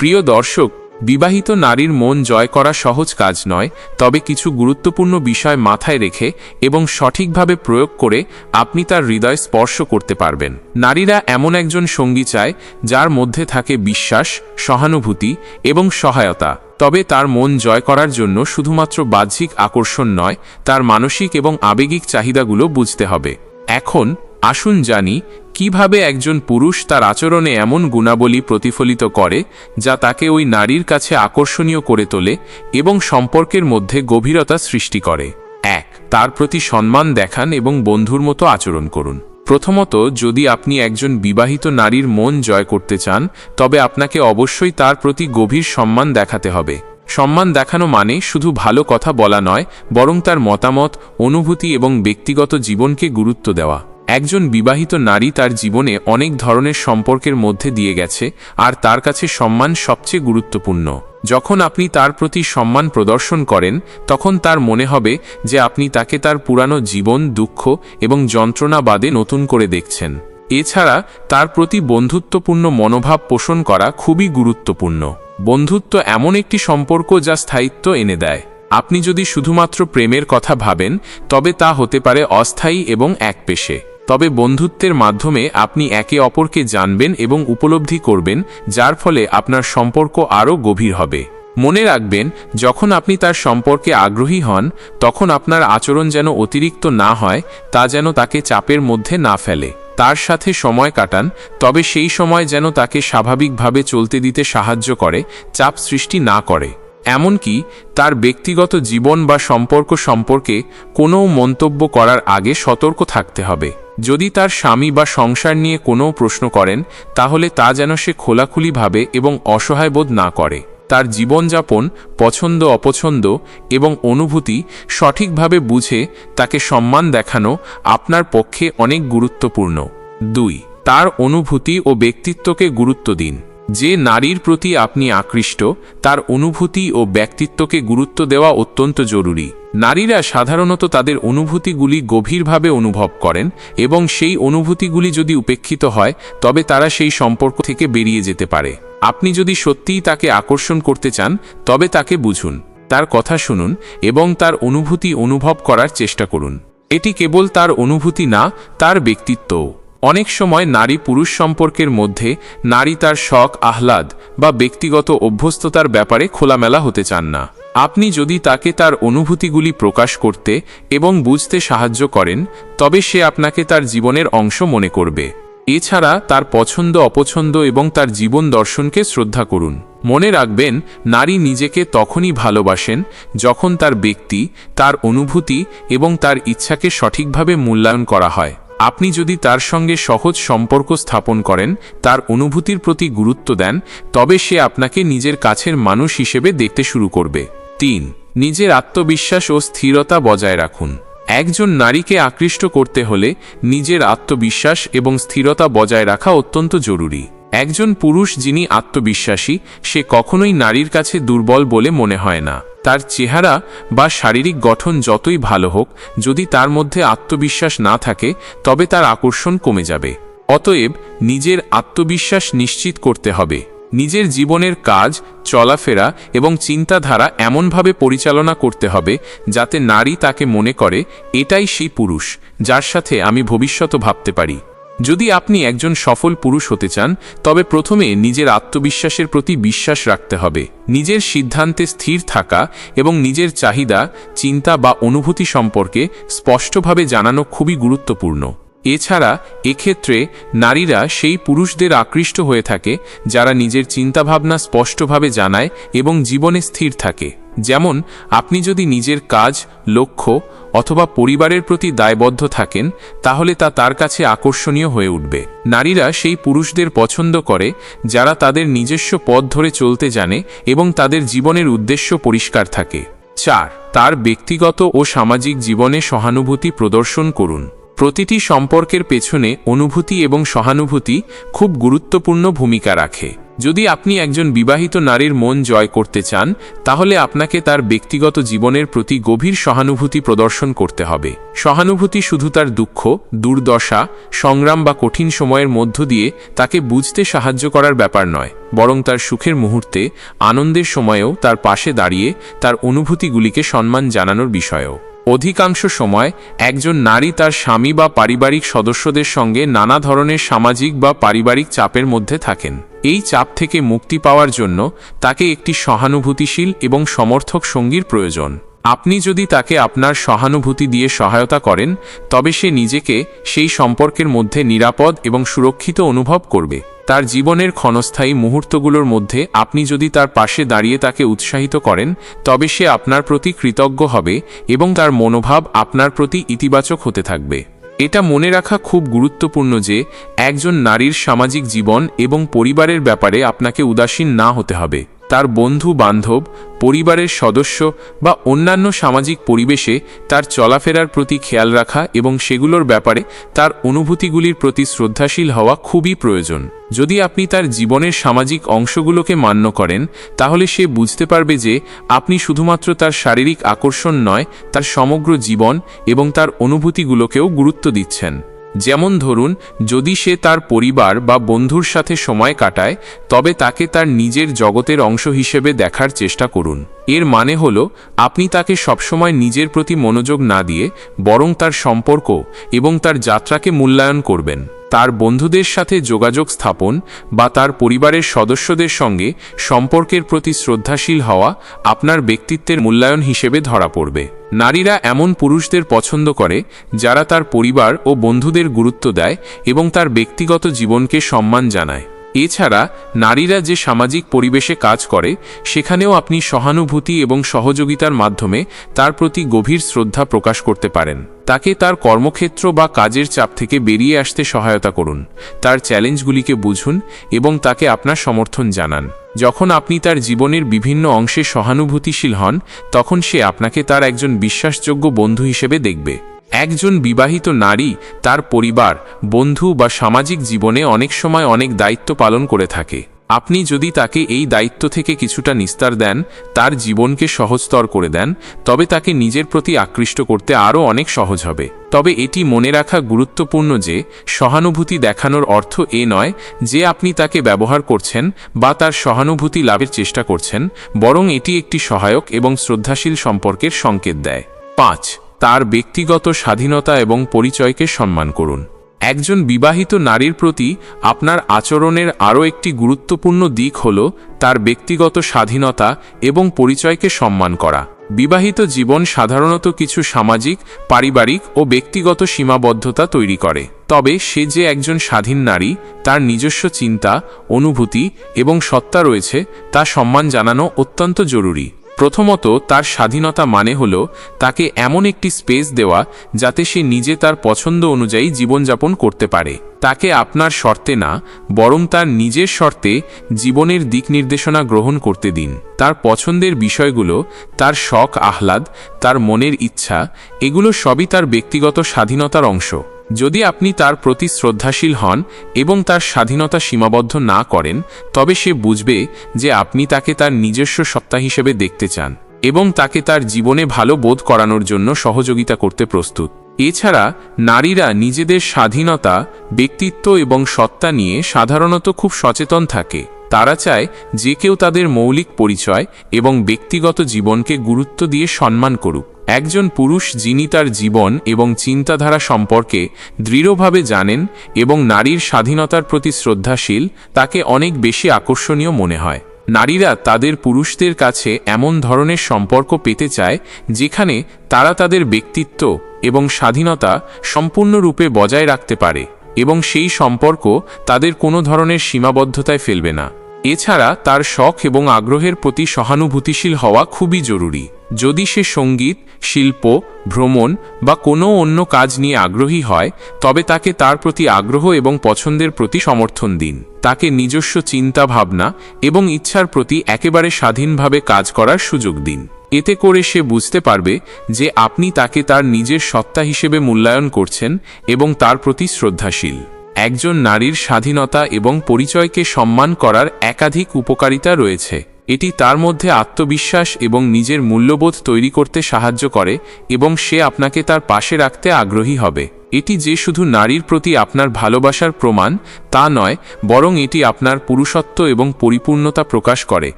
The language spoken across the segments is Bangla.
প্রিয় দর্শক, বিবাহিত নারীর মন জয় করা সহজ কাজ নয়, তবে কিছু গুরুত্বপূর্ণ বিষয় মাথায় রেখে এবং সঠিকভাবে প্রয়োগ করে আপনি তার হৃদয় স্পর্শ করতে পারবেন। নারীরা এমন একজন সঙ্গী চায়, যার মধ্যে থাকে বিশ্বাস, সহানুভূতি এবং সহায়তা। তবে তার মন জয় করার জন্য শুধুমাত্র বাহ্যিক আকর্ষণ নয়, তার মানসিক এবং আবেগিক চাহিদাগুলো বুঝতে হবে। এখন আসুন জানি কীভাবে একজন পুরুষ তার আচরণে এমন গুণাবলী প্রতিফলিত করে, যা তাকে ওই নারীর কাছে আকর্ষণীয় করে তোলে এবং সম্পর্কের মধ্যে গভীরতা সৃষ্টি করে? এক, তার প্রতি সম্মান দেখান এবং বন্ধুর মতো আচরণ করুন। প্রথমত, যদি আপনি একজন বিবাহিত নারীর মন জয় করতে চান, তবে আপনাকে অবশ্যই তার প্রতি গভীর সম্মান দেখাতে হবে। সম্মান দেখানো মানে শুধু ভালো কথা বলা নয়, বরং তার মতামত, অনুভূতি এবং ব্যক্তিগত জীবনকে গুরুত্ব দেওয়া। একজন বিবাহিত নারী তার জীবনে অনেক ধরনের সম্পর্কের মধ্যে দিয়ে গেছে, আর তার কাছে সম্মান সবচেয়ে গুরুত্বপূর্ণ। যখন আপনি তার প্রতি সম্মান প্রদর্শন করেন, তখন তার মনে হবে যে আপনি তাকে তার পুরানো জীবন, দুঃখ এবং যন্ত্রণা বাদে নতুন করে দেখছেন। এছাড়া, তার প্রতি বন্ধুত্বপূর্ণ মনোভাব পোষণ করা খুবই গুরুত্বপূর্ণ। বন্ধুত্ব এমন একটি সম্পর্ক যা স্থায়িত্ব এনে দেয়। আপনি যদি শুধুমাত্র প্রেমের কথা ভাবেন, তবে তা হতে পারে অস্থায়ী এবং একপেশে। তবে বন্ধুত্বের মাধ্যমে আপনি একে অপরকে জানবেন এবং উপলব্ধি করবেন, যার ফলে আপনার সম্পর্ক আরও গভীর হবে। মনে রাখবেন, যখন আপনি তার সম্পর্কে আগ্রহী হন, তখন আপনার আচরণ যেন অতিরিক্ত না হয়, তা যেন তাকে চাপের মধ্যে না ফেলে। তার সাথে সময় কাটান, তবে সেই সময় যেন তাকে স্বাভাবিকভাবে চলতে দিতে সাহায্য করে, চাপ সৃষ্টি না করে। এমনকি তার ব্যক্তিগত জীবন বা সম্পর্ক সম্পর্কে কোনো মন্তব্য করার আগে সতর্ক থাকতে হবে। যদি তার স্বামী বা সংসার নিয়ে কোনো প্রশ্ন করেন, তাহলে তা যেন সে খোলাখুলিভাবে এবং অসহায় বোধ না করে। তার জীবনযাপন পছন্দ অপছন্দ এবং অনুভূতি সঠিকভাবে বুঝে তাকে সম্মান দেখানো আপনার পক্ষে অনেক গুরুত্বপূর্ণ। দুই, তার অনুভূতি ও ব্যক্তিত্বকে গুরুত্ব দিন। যে নারীর প্রতি আপনি আকৃষ্ট, তার অনুভূতি ও ব্যক্তিত্বকে গুরুত্ব দেওয়া অত্যন্ত জরুরি। নারীরা সাধারণত তাদের অনুভূতিগুলি গভীরভাবে অনুভব করেন এবং সেই অনুভূতিগুলি যদি উপেক্ষিত হয়, তবে তারা সেই সম্পর্ক থেকে বেরিয়ে যেতে পারে। আপনি যদি সত্যিই তাকে আকর্ষণ করতে চান, তবে তাকে বুঝুন, তার কথা শুনুন এবং তার অনুভূতি অনুভব করার চেষ্টা করুন। এটি কেবল তার অনুভূতি না, তার ব্যক্তিত্বও। অনেক সময় নারী পুরুষ সম্পর্কের মধ্যে নারী তার শখ, আহ্লাদ বা ব্যক্তিগত অভ্যস্ততার ব্যাপারে খোলামেলা হতে চান না। আপনি যদি তাকে তার অনুভূতিগুলি প্রকাশ করতে এবং বুঝতে সাহায্য করেন, তবে সে আপনাকে তার জীবনের অংশ মনে করবে। এছাড়া তার পছন্দ, অপছন্দ এবং তার জীবন দর্শনকে শ্রদ্ধা করুন। মনে রাখবেন, নারী নিজেকে তখনই ভালোবাসেন যখন তার ব্যক্তি, তার অনুভূতি এবং তার ইচ্ছাকে সঠিকভাবে মূল্যায়ন করা হয়। আপনি যদি তার সঙ্গে সহজ সম্পর্ক স্থাপন করেন, তার অনুভূতির প্রতি গুরুত্ব দেন, তবে সে আপনাকে নিজের কাছের মানুষ হিসেবে দেখতে শুরু করবে। তিন, নিজের আত্মবিশ্বাস ও স্থিরতা বজায় রাখুন। একজন নারীকে আকৃষ্ট করতে হলে নিজের আত্মবিশ্বাস এবং স্থিরতা বজায় রাখা অত্যন্ত জরুরি। একজন পুরুষ যিনি আত্মবিশ্বাসী, সে কখনোই নারীর কাছে দুর্বল বলে মনে হয় না। তার চেহারা বা শারীরিক গঠন যতই ভালো হোক, যদি তার মধ্যে আত্মবিশ্বাস না থাকে, তবে তার আকর্ষণ কমে যাবে। অতএব নিজের আত্মবিশ্বাস নিশ্চিত করতে হবে। নিজের জীবনের কাজ, চলাফেরা এবং চিন্তাধারা এমনভাবে পরিচালনা করতে হবে, যাতে নারী তাকে মনে করে, এটাই সেই পুরুষ, যার সাথে আমি ভবিষ্যৎ ভাবতে পারি। যদি আপনি একজন সফল পুরুষ হতে চান, তবে প্রথমে নিজের আত্মবিশ্বাসের প্রতি বিশ্বাস রাখতে হবে। নিজের সিদ্ধান্তে স্থির থাকা এবং নিজের চাহিদা, চিন্তা বা অনুভূতি সম্পর্কে স্পষ্টভাবে জানানো খুবই গুরুত্বপূর্ণ। এছাড়া এক্ষেত্রে নারীরা সেই পুরুষদের আকৃষ্ট হয়ে থাকে, যারা নিজের চিন্তাভাবনা স্পষ্টভাবে জানায় এবং জীবনে স্থির থাকে। যেমন, আপনি যদি নিজের কাজ, লক্ষ্য অথবা পরিবারের প্রতি দায়বদ্ধ থাকেন, তাহলে তা তার কাছে আকর্ষণীয় হয়ে উঠবে। নারীরা সেই পুরুষদের পছন্দ করে, যারা তাদের নিজস্ব পথ ধরে চলতে জানে এবং তাদের জীবনের উদ্দেশ্য পরিষ্কার থাকে। চার, তার ব্যক্তিগত ও সামাজিক জীবনে সহানুভূতি প্রদর্শন করুন। প্রতিটি সম্পর্কের পেছনে অনুভূতি এবং সহানুভূতি খুব গুরুত্বপূর্ণ ভূমিকা রাখে। যদি আপনি একজন বিবাহিত নারীর মন জয় করতে চান, তাহলে আপনাকে তার ব্যক্তিগত জীবনের প্রতি গভীর সহানুভূতি প্রদর্শন করতে হবে। সহানুভূতি শুধু তার দুঃখ, দুর্দশা, সংগ্রাম বা কঠিন সময়ের মধ্য দিয়ে তাকে বুঝতে সাহায্য করার ব্যাপার নয়, বরং তার সুখের মুহূর্তে, আনন্দের সময়েও তার পাশে দাঁড়িয়ে তার অনুভূতিগুলিকে সম্মান জানানোর বিষয়েও। অধিকাংশ সময় একজন নারী তার স্বামী বা পারিবারিক সদস্যদের সঙ্গে নানা ধরনের সামাজিক বা পারিবারিক চাপের মধ্যে থাকেন। এই চাপ থেকে মুক্তি পাওয়ার জন্য তাকে একটি সহানুভূতিশীল এবং সমর্থক সঙ্গীর প্রয়োজন। আপনি যদি তাকে আপনার সহানুভূতি দিয়ে সহায়তা করেন, তবে সে নিজেকে সেই সম্পর্কের মধ্যে নিরাপদ এবং সুরক্ষিত অনুভব করবে। তার জীবনের ক্ষণস্থায়ী মুহূর্তগুলোর মধ্যে আপনি যদি তার পাশে দাঁড়িয়ে তাকে উৎসাহিত করেন, তবে সে আপনার প্রতি কৃতজ্ঞ হবে এবং তার মনোভাব আপনার প্রতি ইতিবাচক হতে থাকবে। এটা মনে রাখা খুব গুরুত্বপূর্ণ যে, একজন নারীর সামাজিক জীবন এবং পরিবারের ব্যাপারে আপনাকে উদাসীন না হতে হবে। তার বন্ধু বান্ধব, পরিবারের সদস্য বা অন্যান্য সামাজিক পরিবেশে তার চলাফেরার প্রতি খেয়াল রাখা এবং সেগুলোর ব্যাপারে তার অনুভূতিগুলির প্রতি শ্রদ্ধাশীল হওয়া খুবই প্রয়োজন। যদি আপনি তার জীবনের সামাজিক অংশগুলোকে মান্য করেন, তাহলে সে বুঝতে পারবে যে আপনি শুধুমাত্র তার শারীরিক আকর্ষণ নয়, তার সমগ্র জীবন এবং তার অনুভূতিগুলোকেও গুরুত্ব দিচ্ছেন। যেমন ধরুন, যদি সে তার পরিবার বা বন্ধুর সাথে সময় কাটায়, তবে তাকে তার নিজের জগতের অংশ হিসেবে দেখার চেষ্টা করুন। এর মানে হল, আপনি তাকে সবসময় নিজের প্রতি মনোযোগ না দিয়ে বরং তার সম্পর্ক এবং তার যাত্রাকে মূল্যায়ন করবেন। তার বন্ধুদের সাথে যোগাযোগ স্থাপন বা তার পরিবারের সদস্যদের সঙ্গে সম্পর্কের প্রতি শ্রদ্ধাশীল হওয়া আপনার ব্যক্তিত্বের মূল্যায়ন হিসেবে ধরা পড়বে। নারীরা এমন পুরুষদের পছন্দ করে যারা তার পরিবার ও বন্ধুদের গুরুত্ব দেয় এবং তার ব্যক্তিগত জীবনকে সম্মান জানায়। এছাড়া নারীরা যে সামাজিক পরিবেশে কাজ করে, সেখানেও আপনি সহানুভূতি এবং সহযোগিতার মাধ্যমে তার প্রতি গভীর শ্রদ্ধা প্রকাশ করতে পারেন। তাকে তার কর্মক্ষেত্র বা কাজের চাপ থেকে বেরিয়ে আসতে সহায়তা করুন। তার চ্যালেঞ্জগুলিকে বুঝুন এবং তাকে আপনার সমর্থন জানান। যখন আপনি তার জীবনের বিভিন্ন অংশে সহানুভূতিশীল হন, তখন সে আপনাকে তার একজন বিশ্বাসযোগ্য বন্ধু হিসেবে দেখবে। একজন বিবাহিত নারী তার পরিবার, বন্ধু বা সামাজিক জীবনে অনেক সময় অনেক দায়িত্ব পালন করে থাকে। আপনি যদি তাকে এই দায়িত্ব থেকে কিছুটা নিস্তার দেন, তার জীবনকে সহজতর করে দেন, তবে তাকে নিজের প্রতি আকৃষ্ট করতে আরও অনেক সহজ হবে। তবে এটি মনে রাখা গুরুত্বপূর্ণ যে, সহানুভূতি দেখানোর অর্থ এ নয় যে আপনি তাকে ব্যবহার করছেন বা তার সহানুভূতি লাভের চেষ্টা করছেন, বরং এটি একটি সহায়ক এবং শ্রদ্ধাশীল সম্পর্কের সংকেত দেয়। পাঁচ তার ব্যক্তিগত স্বাধীনতা এবং পরিচয়কে সম্মান করুন। একজন বিবাহিত নারীর প্রতি আপনার আচরণের আরও একটি গুরুত্বপূর্ণ দিক হল তার ব্যক্তিগত স্বাধীনতা এবং পরিচয়কে সম্মান করা। বিবাহিত জীবন সাধারণত কিছু সামাজিক, পারিবারিক ও ব্যক্তিগত সীমাবদ্ধতা তৈরি করে। তবে সে যে একজন স্বাধীন নারী, তার নিজস্ব চিন্তা, অনুভূতি এবং সত্তা রয়েছে, তা সম্মান জানানো অত্যন্ত জরুরি। প্রথমত তার স্বাধীনতা মানে হল তাকে এমন একটি স্পেস দেওয়া যাতে সে নিজে তার পছন্দ অনুযায়ী জীবনযাপন করতে পারে। তাকে আপনার শর্তে না, বরং তার নিজের শর্তে জীবনের দিক নির্দেশনা গ্রহণ করতে দিন। তার পছন্দের বিষয়গুলো, তার শখ, আহ্লাদ, তার মনের ইচ্ছা, এগুলো সবই তার ব্যক্তিগত স্বাধীনতার অংশ। যদি আপনি তার প্রতি শ্রদ্ধাশীল হন এবং তার স্বাধীনতা সীমাবদ্ধ না করেন, তবে সে বুঝবে যে আপনি তাকে তার নিজস্ব সত্তা হিসেবে দেখতে চান এবং তাকে তার জীবনে ভালো বোধ করানোর জন্য সহযোগিতা করতে প্রস্তুত। এছাড়া, নারীরা নিজেদের স্বাধীনতা, ব্যক্তিত্ব এবং সত্তা নিয়ে সাধারণত খুব সচেতন থাকে। তারা চায় যে কেউ তাদের মৌলিক পরিচয় এবং ব্যক্তিগত জীবনকে গুরুত্ব দিয়ে সম্মান করুক। একজন পুরুষ যিনি তার জীবন এবং চিন্তাধারা সম্পর্কে দৃঢ়ভাবে জানেন এবং নারীর স্বাধীনতার প্রতি শ্রদ্ধাশীল, তাকে অনেক বেশি আকর্ষণীয় মনে হয়। নারীরা তাদের পুরুষদের কাছে এমন ধরনের সম্পর্ক পেতে চায়, যেখানে তারা তাদের ব্যক্তিত্ব এবং স্বাধীনতা সম্পূর্ণরূপে বজায় রাখতে পারে এবং সেই সম্পর্ক তাদের কোনো ধরনের সীমাবদ্ধতায় ফেলবে না। এছাড়া তার শখ এবং আগ্রহের প্রতি সহানুভূতিশীল হওয়া খুবই জরুরি। যদি সে সংগীত, শিল্প, ভ্রমণ বা কোনো অন্য কাজ নিয়ে আগ্রহী হয়, তবে তাকে তার প্রতি আগ্রহ এবং পছন্দের প্রতি সমর্থন দিন। তাকে নিজস্ব চিন্তা ভাবনা এবং ইচ্ছার প্রতি একেবারে স্বাধীনভাবে কাজ করার সুযোগ দিন। এতে করে সে বুঝতে পারবে যে আপনি তাকে তার নিজের সত্তা হিসেবে মূল্যায়ন করছেন এবং তার প্রতি শ্রদ্ধাশীল। একজন নারীর স্বাধীনতা এবং পরিচয়কে সম্মান করার একাধিক উপকারিতা রয়েছে। এটি তার মধ্যে আত্মবিশ্বাস এবং নিজের মূল্যবোধ তৈরি করতে সাহায্য করে এবং সে আপনাকে তার পাশে রাখতে আগ্রহী হবে। এটি যে শুধু নারীর প্রতি আপনার ভালোবাসার প্রমাণ, তা নয়, বরং এটি আপনার পুরুষত্ব এবং পরিপূর্ণতা প্রকাশ করে,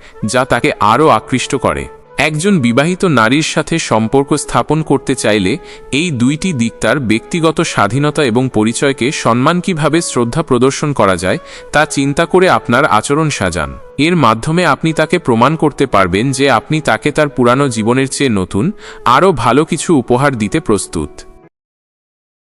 যা তাকে আরও আকৃষ্ট করে। একজন বিবাহিত নারীর সাথে সম্পর্ক স্থাপন করতে চাইলে এই দুইটি দিক তার ব্যক্তিগত স্বাধীনতা এবং পরিচয়কে সম্মান কীভাবে শ্রদ্ধা প্রদর্শন করা যায়, তা চিন্তা করে আপনার আচরণ সাজান। এর মাধ্যমে আপনি তাকে প্রমাণ করতে পারবেন যে আপনি তাকে তার পুরানো জীবনের চেয়ে নতুন, আরও ভালো কিছু উপহার দিতে প্রস্তুত।